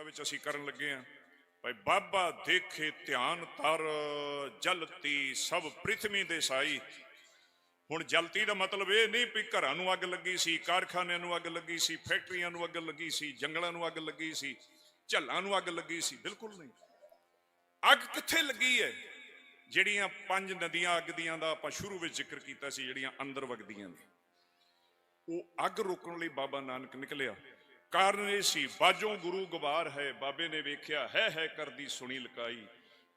ਅਵਸਥਾ ਵਿੱਚ ਅਸੀਂ ਕਰਨ ਲੱਗੇ ਹਾਂ। ਭਾਈ ਬਾਬਾ ਦੇਖੇ ਧਿਆਨ ਤਰ ਜਲਤੀ ਸਭ ਪ੍ਰਿਥਵੀ ਦੇ ਸਾਈ। ਹੁਣ ਜਲਤੀ ਦਾ ਮਤਲਬ ਇਹ ਨਹੀਂ ਵੀ ਘਰਾਂ ਨੂੰ ਅੱਗ ਲੱਗੀ ਸੀ, ਕਾਰਖਾਨਿਆਂ ਨੂੰ ਅੱਗ ਲੱਗੀ ਸੀ, ਫੈਕਟਰੀਆਂ ਨੂੰ ਅੱਗ ਲੱਗੀ ਸੀ, ਜੰਗਲਾਂ ਨੂੰ ਅੱਗ ਲੱਗੀ ਸੀ, ਝੱਲਾਂ ਨੂੰ ਅੱਗ ਲੱਗੀ ਸੀ, ਬਿਲਕੁਲ ਨਹੀਂ। ਅੱਗ ਕਿੱਥੇ ਲੱਗੀ ਹੈ? ਜਿਹੜੀਆਂ ਪੰਜ ਨਦੀਆਂ ਅੱਗ ਦੀਆਂ ਦਾ ਆਪਾਂ ਸ਼ੁਰੂ ਵਿੱਚ ਜ਼ਿਕਰ ਕੀਤਾ ਸੀ, ਜਿਹੜੀਆਂ ਅੰਦਰ ਵਗਦੀਆਂ ਨੇ। ਉਹ ਅੱਗ ਰੋਕਣ ਲਈ ਬਾਬਾ ਨਾਨਕ ਨਿਕਲਿਆ। ਕਾਰਨ ਇਹ ਸੀ ਬਾਜੋਂ ਗੁਰੂ ਗਵਾਰ ਹੈ, ਬਾਬੇ ਨੇ ਵੇਖਿਆ, ਹੈ ਹੈ ਕਰਦੀ ਸੁਣੀ ਲਕਾਈ।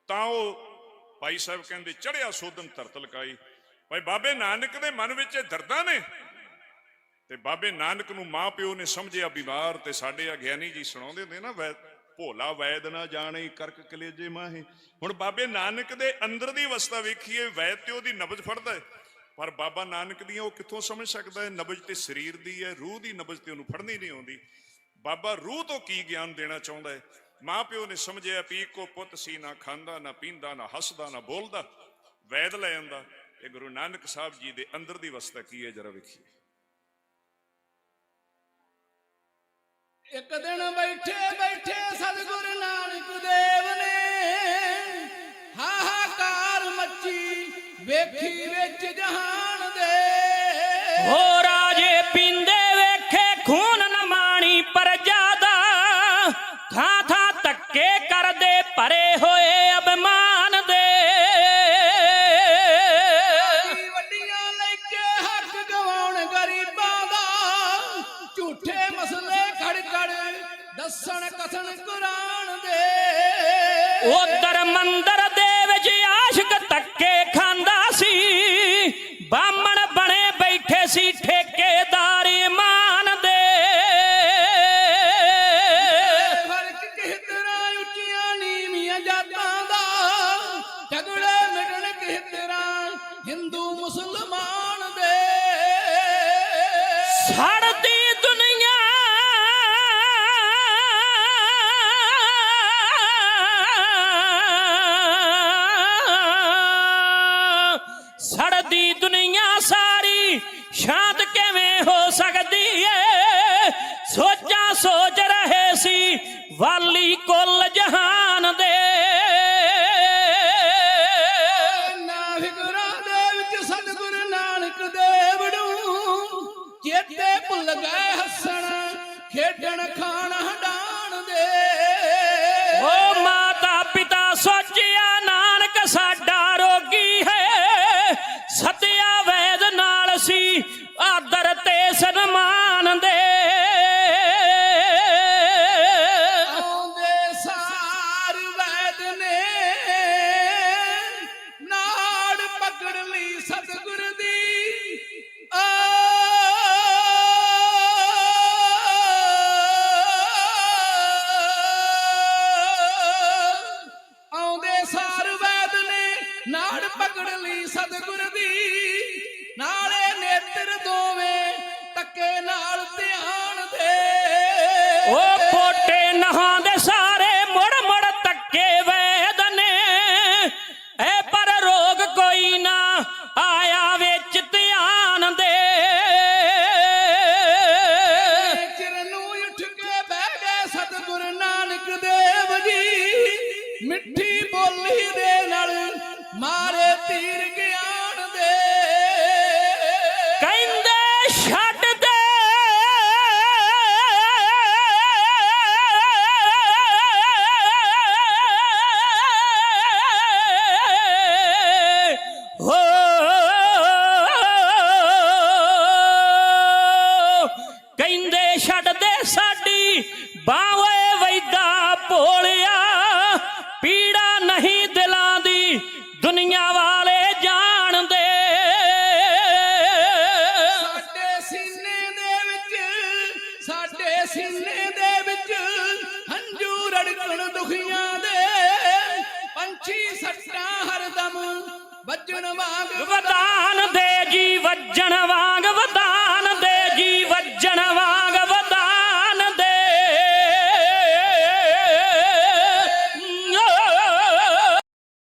ਤਾਂ ਉਹ ਭਾਈ ਸਾਹਿਬ ਕਹਿੰਦੇ ਚੜਿਆ ਸੋਧਨ ਧਰਤ ਲਕਾਈ। ਭਾਈ ਬਾਬੇ ਨਾਨਕ ਦੇ ਮਨ ਵਿੱਚ ਇਹ ਦਰਦਾਂ ਨੇ। ਤੇ ਬਾਬੇ ਨਾਨਕ ਨੂੰ ਮਾਂ ਪਿਓ ਨੇ ਸਮਝਿਆ ਬਿਮਾਰ, ਤੇ ਸਾਡੇ ਆ ਗਿਆਨੀ ਜੀ ਸੁਣਾਉਂਦੇ ਹੁੰਦੇ ਨਾ, ਵੈ, ਭੋਲਾ ਵੈਦ ਨਾ ਜਾਣੇ, ਕਰਕ ਕਲੇਜੇ ਮਾਹੇ। ਹੁਣ ਬਾਬੇ ਨਾਨਕ ਦੇ ਅੰਦਰ ਦੀ ਅਵਸਥਾ ਵੇਖੀਏ, ਵੈਦ ਤੇ ਉਹਦੀ ਨਬਜ ਫੜਦਾ ਹੈ। ਪਰ ਬਾਬਾ ਨਾਨਕ ਦੀਆਂ ਉਹ ਕਿੱਥੋਂ ਸਮਝ ਸਕਦਾ ਹੈ? ਨਬਜ ਤੇ ਸਰੀਰ ਦੀ ਹੈ, ਰੂਹ ਦੀ ਨਬਜ ਤੇ ਉਹਨੂੰ ਫੜਨੀ ਨਹੀਂ ਆਉਂਦੀ। ਬਾਬਾ ਰੂਹ ਤੋਂ ਕੀ ਗਿਆਨ ਦੇਣਾ ਚਾਹੁੰਦਾ ਹੈ? ਮਾਂ ਨੇ ਸਮਝਿਆ ਪੀ ਇੱਕੋ ਪੁੱਤ ਸੀ, ਨਾ ਖਾਂਦਾ, ਨਾ ਪੀਂਦਾ, ਨਾ ਹੱਸਦਾ, ਨਾ ਬੋਲਦਾ, ਵੈਦ ਲੈ ਜਾਂਦਾ ਇਹ ਗੁਰੂ ਨਾਨਕ ਸਾਹਿਬ ਜੀ ਦੇ ਅੰਦਰ ਦੀ ਅਵਸਥਾ ਕੀ ਹੈ? ਜਰਾ ਵੇਖੀਏ। ਇੱਕ ਦਿਨ ਬੈਠੇ ਵੇਖੀ ਵਿੱਚ ਜਹਾਨ ਦੇ। ਹੋ ਰਾਜੇ ਪੀਂਦੇ ਵੇਖੇ ਖੂਨ ਨਮਾਣੀ ਪਰਜਾ ਦਾ ਥਾਂ ਥਾਂ ਧੱਕੇ ਕਰਦੇ ਭਰੇ ਹੋਏ ਅਭਿਮਾਨ ਦੇ। ਵੱਡੀ ਵੱਡੀਆਂ ਲੈ ਕੇ ਹੱਕ ਗਵਾਉਣ ਗਰੀਬਾਂ ਦਾ। ਝੂਠੇ ਮਸਲੇ ਖੜ ਖੜ ਦੱਸਣ ਕਥਨ ਕੁਰਾਨ ਦੇ। ਉਧਰ ਮੰਦਰ ਹਿੰਦੂ ਮੁਸਲਮਾਨ ਦੇ। ਸੜਦੀ ਦੁਨੀਆ। ਸੜਦੀ ਦੁਨੀਆ ਸਾਰੀ, ਸ਼ਾਂਤ ਕਿਵੇਂ ਹੋ ਸਕਦੀ ਏ? ਸੋਚਾਂ ਸੋਚ ਰਹੇ ਸੀ ਵਾਲੀ ਕੁੱਲ ਜਹਾਨ ਦੇ। ਖੇਡਣ ਖਾਣ ਹਡਾਣ ਦੇ। ਓ ਨਾੜ ਪਕੜ ਲਈ ਸਤਿਗੁਰ ਦੀ। ਨਾਲੇ ਨੇਤਰ ਦੋਵੇਂ ਤੱਕੇ ਨਾਲ ਧਿਆਨ ਦੇ। ਓ ਬਾਵੇ ਵੈਦਾ ਭੋਲਿਆ ਪੀੜਾ ਨਹੀਂ ਦਿਲਾਂ ਦੀ ਦੁਨੀਆ ਵਾਲੇ ਜਾਣਦੇ। ਸਾਡੇ ਸੀਨੇ ਦੇ ਵਿੱਚ ਸਾਡੇ ਸੀਨੇ ਦੇ ਵਿੱਚ ਹੰਝੂ ਰੜਕਣ ਦੁਖੀਆਂ ਦੇ ਪੰਛੀ ਸੱਟਾਂ ਹਰਦਮ ਵੱਜਣ ਵਾਂਗ ਵਦਾਨ ਦੇ ਜੀ ਵੱਜਣ ਵਾਂਗ ਵਦਾਨ